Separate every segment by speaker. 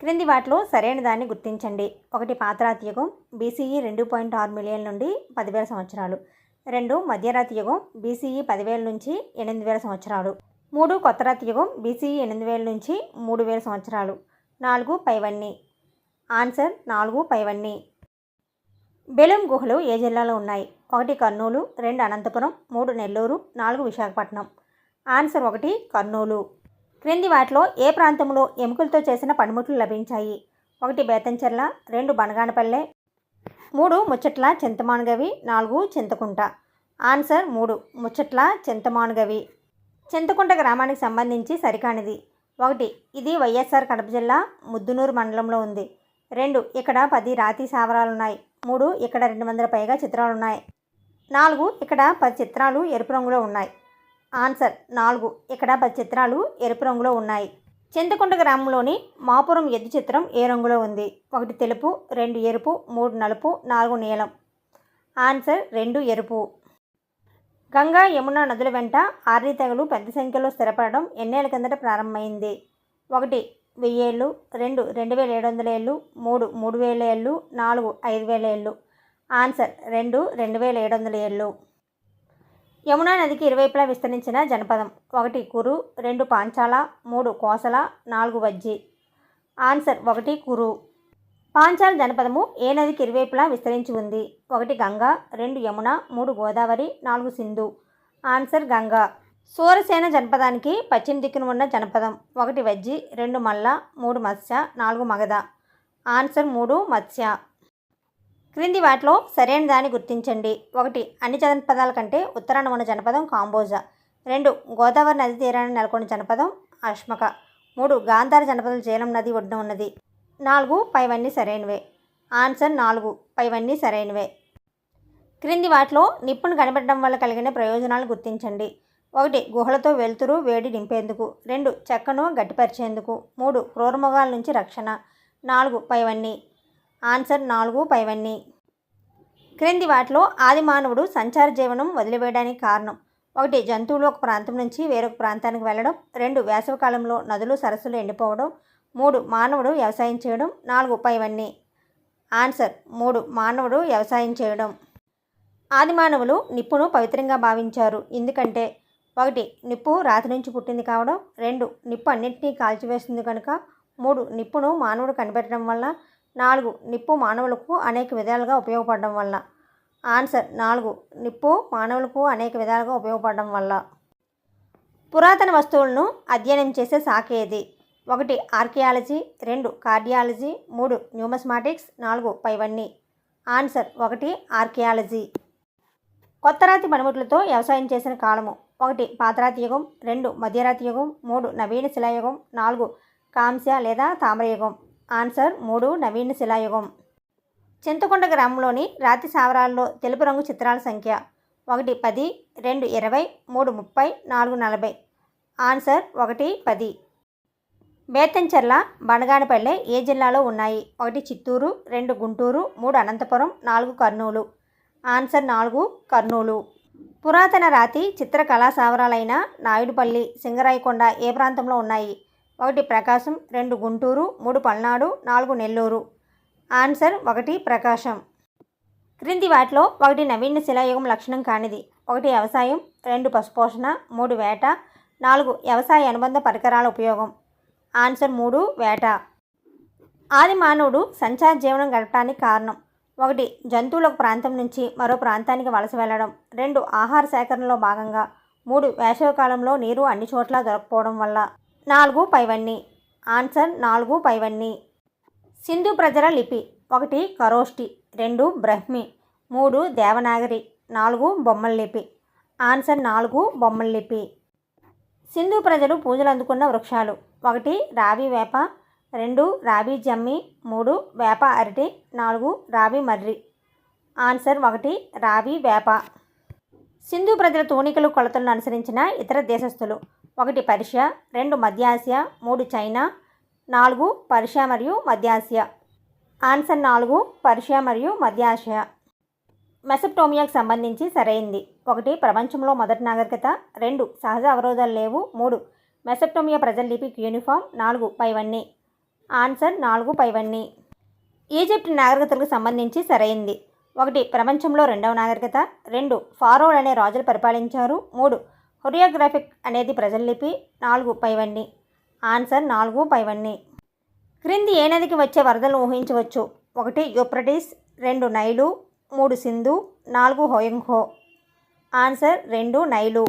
Speaker 1: క్రింది వాటిలో సరైన దాన్ని గుర్తించండి. ఒకటి పాతరాతి యుగం బీసీఈ రెండు పాయింట్ ఆరు మిలియన్ నుండి పదివేల సంవత్సరాలు. రెండు మధ్యరాతి యుగం బీసీఈ పదివేల నుంచి ఎనిమిది వేల సంవత్సరాలు. మూడు కొత్తరాతి యుగం బీసీఈ ఎనిమిది వేల నుంచి మూడు వేల సంవత్సరాలు. నాలుగు పైవన్నీ. ఆన్సర్ నాలుగు పైవన్నీ. బెలూం గుహలు ఏ జిల్లాలో ఉన్నాయి? ఒకటి కర్నూలు రెండు అనంతపురం మూడు నెల్లూరు నాలుగు విశాఖపట్నం. ఆన్సర్ ఒకటి కర్నూలు. క్రింది వాటిలో ఏ ప్రాంతంలో ఎముకలతో చేసిన పనిముట్లు లభించాయి? ఒకటి బేతంచెర్ల రెండు బనగానపల్లె మూడు ముచ్చట్ల చింతమానుగవి నాలుగు చింతకుంట. ఆన్సర్ మూడు ముచ్చట్ల చింతమానుగవి. చింతకుంట గ్రామానికి సంబంధించి సరికానిది. ఒకటి ఇది వైఎస్ఆర్ కడప జిల్లా ముద్దునూరు మండలంలో ఉంది. రెండు ఇక్కడ పది రాతి సావరాలు ఉన్నాయి మూడు ఇక్కడ రెండు వందల పైగా చిత్రాలు ఉన్నాయి నాలుగు ఇక్కడ పది చిత్రాలు ఎరుపు రంగులో ఉన్నాయి. ఆన్సర్ నాలుగు. ఇక్కడ పది చిత్రాలు ఎరుపు రంగులో ఉన్నాయి. చింతకొండ గ్రామంలోని మాపురం ఎద్దు చిత్రం ఏ రంగులో ఉంది? ఒకటి తెలుపు రెండు ఎరుపు మూడు నలుపు నాలుగు నీలం. ఆన్సర్ రెండు ఎరుపు. గంగా యమున నదుల వెంట ఆర్రీ తెగలు పెద్ద సంఖ్యలో స్థిరపడడం ఎన్నేళ్ళ కిందట ప్రారంభమైంది? ఒకటి వెయ్యేళ్ళు రెండు రెండు వేల ఏడు వందల ఏళ్ళు మూడు మూడు వేల ఏళ్ళు నాలుగు ఐదు వేల ఏళ్ళు. ఆన్సర్ రెండు రెండు వేల ఏడు వందల ఏళ్ళు. యమునా నదికి ఇరువైపులా విస్తరించిన జనపదం. ఒకటి కురు రెండు పాంచాల మూడు కోసల నాలుగు వజ్జి. ఆన్సర్ ఒకటి కురు. పాంచాల జనపదము ఏ నదికి ఇరువైపులా విస్తరించి ఉంది? ఒకటి గంగా రెండు యమున మూడు గోదావరి నాలుగు సింధు. ఆన్సర్ గంగా. సూరసేన జనపదానికి పశ్చిమ దిక్కున ఉన్న జనపదం. ఒకటి వజ్జి రెండు మల్ల మూడు మత్స్య నాలుగు మగధ. ఆన్సర్ మూడు మత్స్య. క్రింది వాటిలో సరైన దాన్ని గుర్తించండి. ఒకటి అన్ని జనపదాల కంటే ఉత్తరాన ఉన్న జనపదం కాంబోజా. రెండు గోదావరి నది తీరాన్ని నెలకొన్న జనపదం అష్మక మూడు గాంధార జనపదం జీలం నది ఒడ్డున ఉన్నది. నాలుగు పైవన్నీ సరైనవే. ఆన్సర్ నాలుగు పైవన్నీ సరైనవే. క్రింది వాటిలో నిప్పును కనిపెట్టడం వల్ల కలిగిన ప్రయోజనాలు గుర్తించండి. ఒకటి గుహలతో వెలుతురు వేడి నింపేందుకు. రెండు చెక్కను గట్టిపరిచేందుకు. మూడు క్రూరమృగాల నుంచి రక్షణ. నాలుగు పైవన్నీ. ఆన్సర్ నాలుగు పైవన్నీ క్రింది వాటిలో ఆది మానవుడు సంచార జీవనం వదిలివేయడానికి కారణం. ఒకటి జంతువులు ఒక ప్రాంతం నుంచి వేరొక ప్రాంతానికి వెళ్ళడం. రెండు వేసవికాలంలో నదులు సరస్సులు ఎండిపోవడం. మూడు మానవుడు వ్యవసాయం చేయడం. నాలుగు పైవన్నీ ఆన్సర్ మూడు మానవుడు వ్యవసాయం చేయడం. ఆది మానవులు నిప్పును పవిత్రంగా భావించారు. ఎందుకంటే ఒకటి నిప్పు రాతి నుంచి పుట్టింది కావడం. రెండు నిప్పు అన్నింటినీ కాల్చివేస్తుంది కనుక. మూడు నిప్పును మానవుడు కనిపెట్టడం వల్ల నాలుగు నిప్పు మానవులకు అనేక విధాలుగా ఉపయోగపడడం వల్ల. ఆన్సర్ నాలుగు నిప్పు మానవులకు అనేక విధాలుగా ఉపయోగపడడం వల్ల. పురాతన వస్తువులను అధ్యయనం చేసే శాఖ ఏది? ఒకటి ఆర్కియాలజీ రెండు కార్డియాలజీ మూడు న్యూమస్మాటిక్స్ నాలుగు పైవన్నీ. ఆన్సర్ ఒకటి ఆర్కియాలజీ. కొత్త రాతి పనిముట్లతో వ్యవసాయం చేసిన కాలము. ఒకటి పాతరాతి యుగం రెండు మధ్యరాతి యుగం మూడు నవీన శిలాయుగం నాలుగు కాంస్య లేదా తామ్రయుగం. ఆన్సర్ మూడు నవీన శిలాయుగం. చింతకొండ గ్రామంలోని రాతి సావరాల్లో తెలుపు రంగు చిత్రాల సంఖ్య ఒకటి పది రెండు ఇరవై మూడు ముప్పై నాలుగు నలభై. ఆన్సర్ ఒకటి పది. బేతంచెర్ల బనగానపల్లె ఏ జిల్లాలో ఉన్నాయి? ఒకటి చిత్తూరు రెండు గుంటూరు మూడు అనంతపురం నాలుగు కర్నూలు. ఆన్సర్ నాలుగు కర్నూలు. పురాతన రాతి చిత్రకళా సావరాలైన నాయుడుపల్లి సింగరాయకొండ ఏ ప్రాంతంలో ఉన్నాయి? ఒకటి ప్రకాశం రెండు గుంటూరు మూడు పల్నాడు నాలుగు నెల్లూరు. ఆన్సర్ ఒకటి ప్రకాశం. క్రింది వాటిలో ఒకటి నవీన శిలాయుగం లక్షణం కానిది. ఒకటి వ్యవసాయం రెండు పశుపోషణ మూడు వేట నాలుగు వ్యవసాయ అనుబంధ పరికరాల ఉపయోగం. ఆన్సర్ మూడు వేట. ఆది మానవుడు సంచార జీవనం గడపడానికి కారణం. ఒకటి జంతువుల ప్రాంతం నుంచి మరో ప్రాంతానికి వలస వెళ్ళడం. రెండు ఆహార సేకరణలో భాగంగా. మూడు వేసవికాలంలో నీరు అన్ని చోట్ల దొరకపోవడం వల్ల. నాలుగు పైవన్ని. ఆన్సర్ నాలుగు పైవన్ని. సింధు ప్రజల లిపి. ఒకటి కరోష్టి రెండు బ్రహ్మి మూడు దేవనాగరి నాలుగు బొమ్మల లిపి. ఆన్సర్ నాలుగు బొమ్మల లిపి. సింధు ప్రజలు పూజలు అందుకున్న వృక్షాలు. ఒకటి రావి వేప రెండు రావి జమ్మి మూడు వేప అరటి నాలుగు రావి మర్రి. ఆన్సర్ ఒకటి రావి వేప. సింధు ప్రజల తూనికలు కొలతలను అనుసరించిన ఇతర దేశస్థులు. ఒకటి పర్షియా రెండు మధ్యాసియా మూడు చైనా నాలుగు పర్షియా మరియు మధ్యాసియా ఆన్సర్ నాలుగు పర్షియా మరియు మధ్యాసియా మెసప్టోమియాకు సంబంధించి సరైంది. ఒకటి ప్రపంచంలో మొదటి నాగరికత రెండు సహజ అవరోధాలు లేవు మూడు మెసప్టోమియా ప్రజల లిపిక్ యూనిఫామ్ నాలుగు పైవన్నీ. ఆన్సర్ నాలుగు పైవన్నీ. ఈజిప్ట్ నాగరికతలకు సంబంధించి సరైంది. ఒకటి ప్రపంచంలో రెండవ నాగరికత రెండు ఫారోల్ అనే రాజులు పరిపాలించారు మూడు కొరియోగ్రాఫిక్ అనేది ప్రజల లిపి నాలుగు పైవన్నీ. ఆన్సర్ నాలుగు పైవన్నీ. క్రింది ఏ నదికి వచ్చే వరదలు ఊహించవచ్చు? ఒకటి యూప్రటిస్ రెండు నైలు మూడు సింధు నాలుగు హోయంహో ఆన్సర్ రెండు నైలు.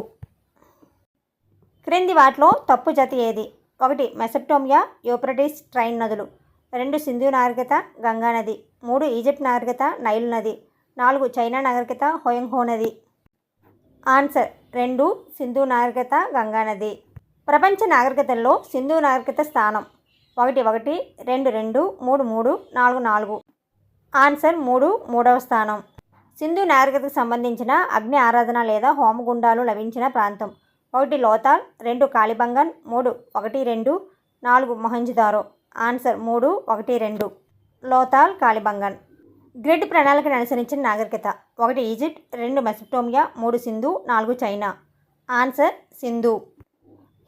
Speaker 1: క్రింది వాటిలో తప్పు జత ఏది? ఒకటి మెసప్టోమియా యూప్రటిస్ ట్రైన్ నదులు. రెండు సింధు నాగరికత గంగా నది. మూడు ఈజిప్ట్ నాగరికత నైలు నది. నాలుగు చైనా నాగరికత హోయంహో నది. ఆన్సర్ రెండు సింధు నాగరికత గంగా నది ప్రపంచ నాగరికతల్లో సింధు నాగరికత స్థానం ఒకటి ఒకటి రెండు రెండు మూడు మూడు నాలుగు నాలుగు. ఆన్సర్ మూడు మూడవ స్థానం. సింధు నాగరికతకు సంబంధించిన అగ్ని ఆరాధన లేదా హోమగుండాలు లభించిన ప్రాంతం ఒకటి లోతాల్ రెండు కాళిబంగన్ మూడు ఒకటి రెండు నాలుగు మొహంజుదారో. ఆన్సర్ మూడు ఒకటి రెండు. లోతాల్ కాళిబంగన్. గ్రిడ్ ప్రణాళికను అనుసరించిన నాగరికత. ఒకటి ఈజిప్ట్ రెండు మెసప్టోమియా మూడు సింధు నాలుగు చైనా. ఆన్సర్ సింధు.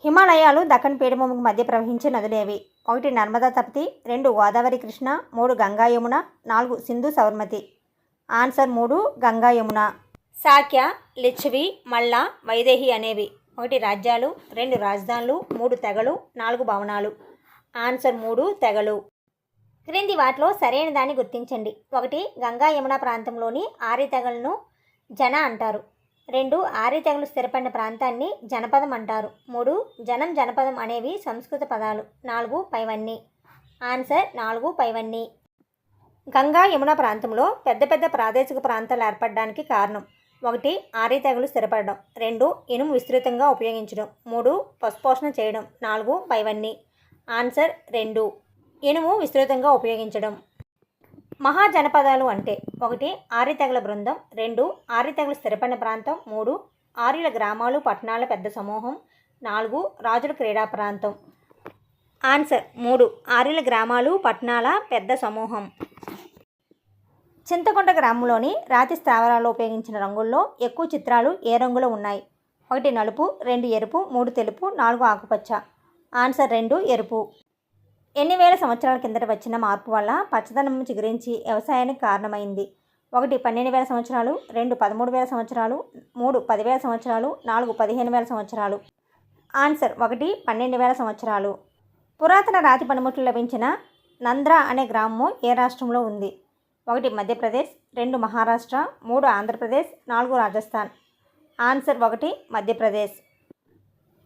Speaker 1: హిమాలయాలు దక్కన్ పీఠభూమికి మధ్య ప్రవహించే నదులేవి. ఒకటి నర్మదా తప్తి రెండు గోదావరి కృష్ణ మూడు గంగా యమున నాలుగు సింధు సబర్మతి ఆన్సర్ మూడు గంగా యమున. సాఖ్య లిచ్ఛవి మల్ల వైదేహి అనేవి. ఒకటి రాజ్యాలు రెండు రాజధానులు మూడు తెగలు నాలుగు భవనాలు. ఆన్సర్ మూడు తెగలు. క్రింది వాటిలో సరైన దాన్ని గుర్తించండి. ఒకటి గంగా యమున ప్రాంతంలోని ఆరితెగలను జన అంటారు. రెండు ఆర్య తెగలు స్థిరపడిన ప్రాంతాన్ని జనపదం అంటారు. మూడు జనం జనపదం అనేవి సంస్కృత పదాలు. నాలుగు పైవన్నీ. ఆన్సర్ నాలుగు పైవన్నీ. గంగా యమున ప్రాంతంలో పెద్ద పెద్ద ప్రాదేశిక ప్రాంతాలు ఏర్పడడానికి కారణం. ఒకటి ఆరితెగలు స్థిరపడడం. రెండు ఇనుము విస్తృతంగా ఉపయోగించడం. మూడు పశుపోషణ చేయడం. నాలుగు పైవన్నీ. ఆన్సర్ రెండు. ఇనుము విస్తృతంగా ఉపయోగించడం. మహాజనపదాలు అంటే ఒకటి ఆర్యతెగల బృందం రెండు ఆర్యతెగలు స్థిరపడిన ప్రాంతం మూడు ఆర్యుల గ్రామాలు పట్టణాల పెద్ద సమూహం నాలుగు రాజుల క్రీడా ప్రాంతం. ఆన్సర్ మూడు ఆర్యుల గ్రామాలు పట్టణాల పెద్ద సమూహం. చింతకొండ గ్రామంలోని రాతి స్థావరాల్లో ఉపయోగించిన రంగుల్లో ఎక్కువ చిత్రాలు ఏ రంగులో ఉన్నాయి? ఒకటి నలుపు రెండు ఎరుపు మూడు తెలుపు నాలుగు ఆకుపచ్చ. ఆన్సర్ రెండు ఎరుపు. ఎన్ని వేల సంవత్సరాల కిందట వచ్చిన మార్పు వల్ల పచ్చదనం చిగురించి వ్యవసాయానికి కారణమైంది? ఒకటి పన్నెండు వేల సంవత్సరాలు రెండు పదమూడు వేల సంవత్సరాలు మూడు పదివేల సంవత్సరాలు నాలుగు పదిహేను వేల సంవత్సరాలు. ఆన్సర్ ఒకటి పన్నెండు వేల సంవత్సరాలు. పురాతన రాతి పనిముట్లు లభించిన నంద్రా అనే గ్రామము ఏ రాష్ట్రంలో ఉంది? ఒకటి మధ్యప్రదేశ్ రెండు మహారాష్ట్ర మూడు ఆంధ్రప్రదేశ్ నాలుగు రాజస్థాన్. ఆన్సర్ ఒకటి మధ్యప్రదేశ్.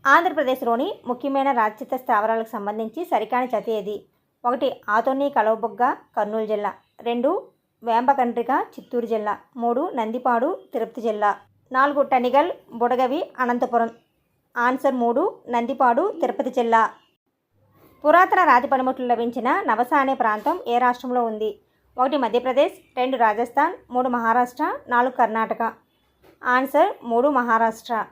Speaker 1: ఆంధ్రప్రదేశ్లోని ముఖ్యమైన రాచిత స్థావరాలకు సంబంధించి సరికాని జత ఏది? ఒకటి ఆతోని కలవబుగ్గ కర్నూలు జిల్లా. రెండు వేంబకండ్రిక చిత్తూరు జిల్లా. మూడు నందిపాడు తిరుపతి జిల్లా. నాలుగు టనిగల్ బుడగవి అనంతపురం. ఆన్సర్ మూడు నందిపాడు తిరుపతి జిల్లా. పురాతన రాతి పనిముట్లు లభించిన నవస అనే ప్రాంతం ఏ రాష్ట్రంలో ఉంది? ఒకటి మధ్యప్రదేశ్. రెండు రాజస్థాన్. మూడు మహారాష్ట్ర. నాలుగు కర్ణాటక. ఆన్సర్ మూడు మహారాష్ట్ర.